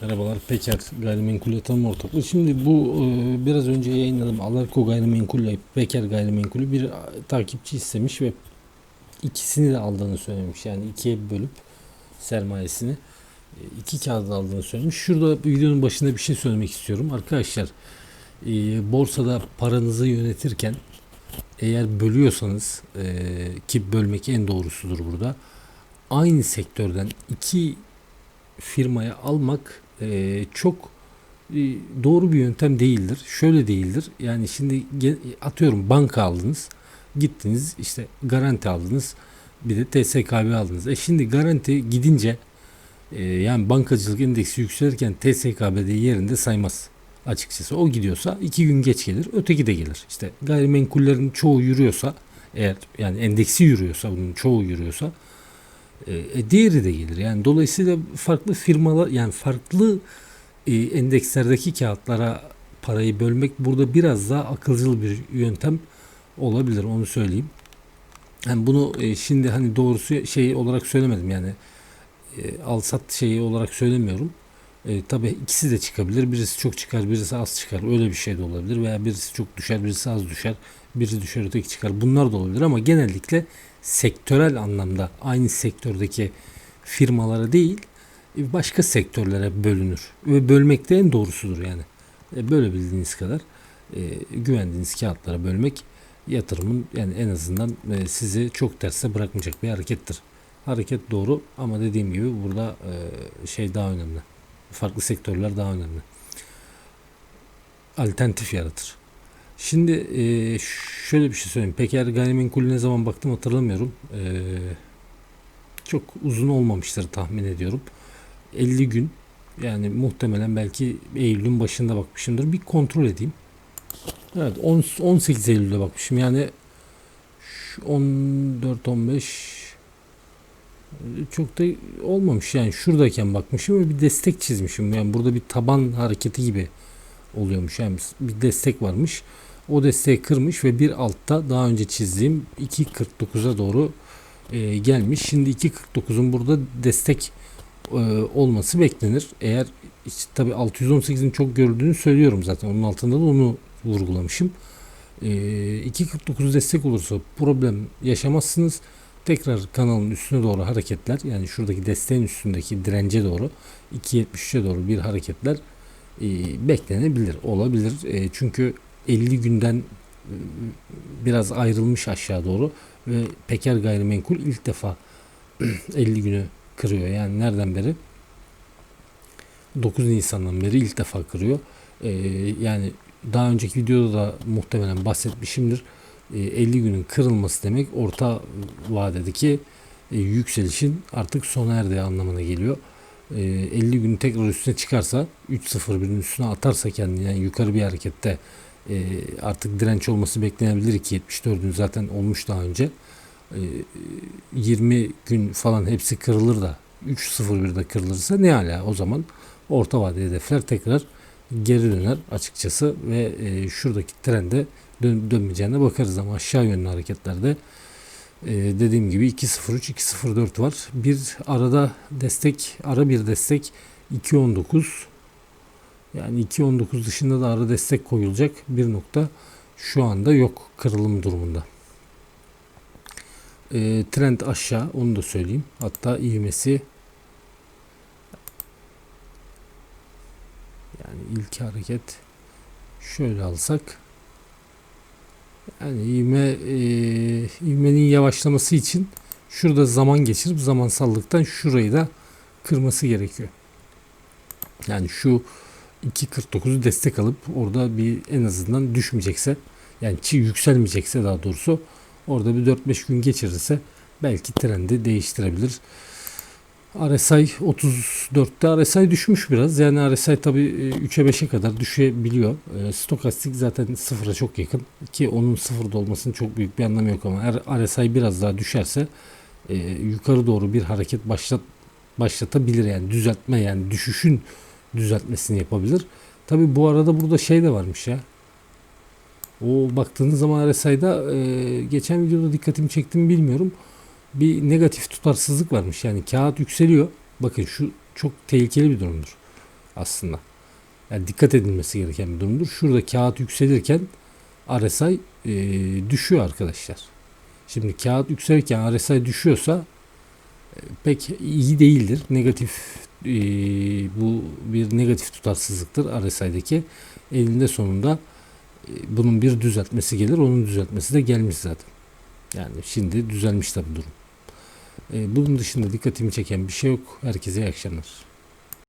Merhabalar Peker Gayrimenkul Yatırım Ortaklığı. Şimdi bu e, biraz önce yayınladım. Alarko Gayrimenkul ile Peker Gayrimenkulü bir takipçi istemiş ve ikisini de aldığını söylemiş. Yani ikiye bölüp sermayesini e, iki kağıda aldığını söylemiş. Şurada videonun başında bir şey söylemek istiyorum. Arkadaşlar e, borsada paranızı yönetirken eğer bölüyorsanız ki bölmek en doğrusudur burada. Aynı sektörden iki firmaya almak e, çok e, doğru bir yöntem değildir. Şöyle değildir. Yani şimdi atıyorum banka aldınız. Gittiniz işte garanti aldınız. Bir de TSKB aldınız. E şimdi garanti gidince e, yani bankacılık endeksi yükselirken TSKB'de yerinde saymaz açıkçası. O gidiyorsa iki gün geç gelir. Öteki de gelir. İşte gayrimenkullerin çoğu yürüyorsa eğer yani endeksi yürüyorsa bunun çoğu yürüyorsa e, e, diğeri de gelir. Yani dolayısıyla farklı firmalar yani farklı e, endekslerdeki kağıtlara parayı bölmek burada biraz daha akılcıl bir yöntem olabilir onu söyleyeyim. Yani bunu e, şimdi hani doğrusu şey olarak söylemedim yani e, al sat şeyi olarak söylemiyorum. E, tabii ikisi de çıkabilir. Birisi çok çıkar, birisi az çıkar. Öyle bir şey de olabilir. Veya birisi çok düşer, birisi az düşer. Biri düşer, öteki çıkar. Bunlar da olabilir ama genellikle sektörel anlamda aynı sektördeki firmalara değil e, başka sektörlere bölünür. Ve bölmek de en doğrusudur yani. E, Böyle bildiğiniz kadar e, güvendiğiniz kağıtlara bölmek yatırımın yani en azından e, sizi çok terse bırakmayacak bir harekettir. Hareket doğru ama dediğim gibi burada e, şey daha önemli. Farklı sektörler daha önemli. Alternatif yaratır. Şimdi e, şöyle bir şey söyleyeyim. Peker gayrimenkulü ne zaman baktım hatırlamıyorum. E, çok uzun olmamıştır tahmin ediyorum. 50 gün yani muhtemelen belki Eylül'ün başında bakmışımdır. Bir kontrol edeyim. Evet 10, 18 Eylül'de bakmışım. Yani şu 14 15 çok da olmamış yani şuradayken bakmışım ve bir destek çizmişim. Yani burada bir taban hareketi gibi oluyormuş. Yani bir destek varmış. O desteği kırmış ve bir altta daha önce çizdiğim 2.49'a doğru e, gelmiş. Şimdi 2.49'un burada destek e, olması beklenir. Eğer işte, tabi 618'in çok görüldüğünü söylüyorum zaten. Onun altında da onu vurgulamışım. E, 2.49 destek olursa problem yaşamazsınız. Tekrar kanalın üstüne doğru hareketler yani şuradaki desteğin üstündeki dirence doğru 2.73'e doğru bir hareketler e, beklenebilir, olabilir. E, çünkü 50 günden e, biraz ayrılmış aşağı doğru ve Peker Gayrimenkul ilk defa 50 günü kırıyor. Yani nereden beri? 9 Nisan'dan beri ilk defa kırıyor. E, yani daha önceki videoda da muhtemelen bahsetmişimdir. E, 50 günün kırılması demek orta vadedeki e, yükselişin artık sona erdiği anlamına geliyor. E, 50 gün tekrar üstüne çıkarsa 3.01'in üstüne atarsa kendini yani yukarı bir harekette e, artık direnç olması beklenebilir ki 74'ün zaten olmuş daha önce. E, 20 gün falan hepsi kırılır da 3.01'de kırılırsa ne ala o zaman orta vadeli hedefler tekrar geri döner açıkçası ve e, şuradaki trende dön, dönmeyeceğine bakarız ama aşağı yönlü hareketlerde e, dediğim gibi 2.03 2.04 var. Bir arada destek ara bir destek 2.19 yani 2.19 dışında da ara destek koyulacak bir nokta şu anda yok kırılım durumunda. E, trend aşağı onu da söyleyeyim. Hatta ivmesi yani ilk hareket şöyle alsak yani ivme e, ivmenin yavaşlaması için şurada zaman geçirip zamansallıktan şurayı da kırması gerekiyor. Yani şu 2.49'u destek alıp orada bir en azından düşmeyecekse yani çi yükselmeyecekse daha doğrusu orada bir 4-5 gün geçirirse belki trendi değiştirebilir. RSI 34'te RSI düşmüş biraz. Yani RSI tabi 3'e 5'e kadar düşebiliyor. E, stokastik zaten sıfıra çok yakın. Ki onun sıfırda olmasının çok büyük bir anlamı yok ama eğer RSI biraz daha düşerse e, yukarı doğru bir hareket başlat başlatabilir yani düzeltme yani düşüşün düzeltmesini yapabilir. Tabi bu arada burada şey de varmış ya. O baktığınız zaman RSI'da e, geçen videoda dikkatimi çektim bilmiyorum. Bir negatif tutarsızlık varmış. Yani kağıt yükseliyor. Bakın şu çok tehlikeli bir durumdur. aslında. Yani dikkat edilmesi gereken bir durumdur. Şurada kağıt yükselirken RSI e, düşüyor arkadaşlar. Şimdi kağıt yükselirken RSI düşüyorsa e, pek iyi değildir. Negatif e, bu bir negatif tutarsızlıktır RSI'deki. Elinde sonunda e, bunun bir düzeltmesi gelir. Onun düzeltmesi de gelmiş zaten. Yani şimdi düzelmiş tabii durum. E, bunun dışında dikkatimi çeken bir şey yok. Herkese iyi akşamlar.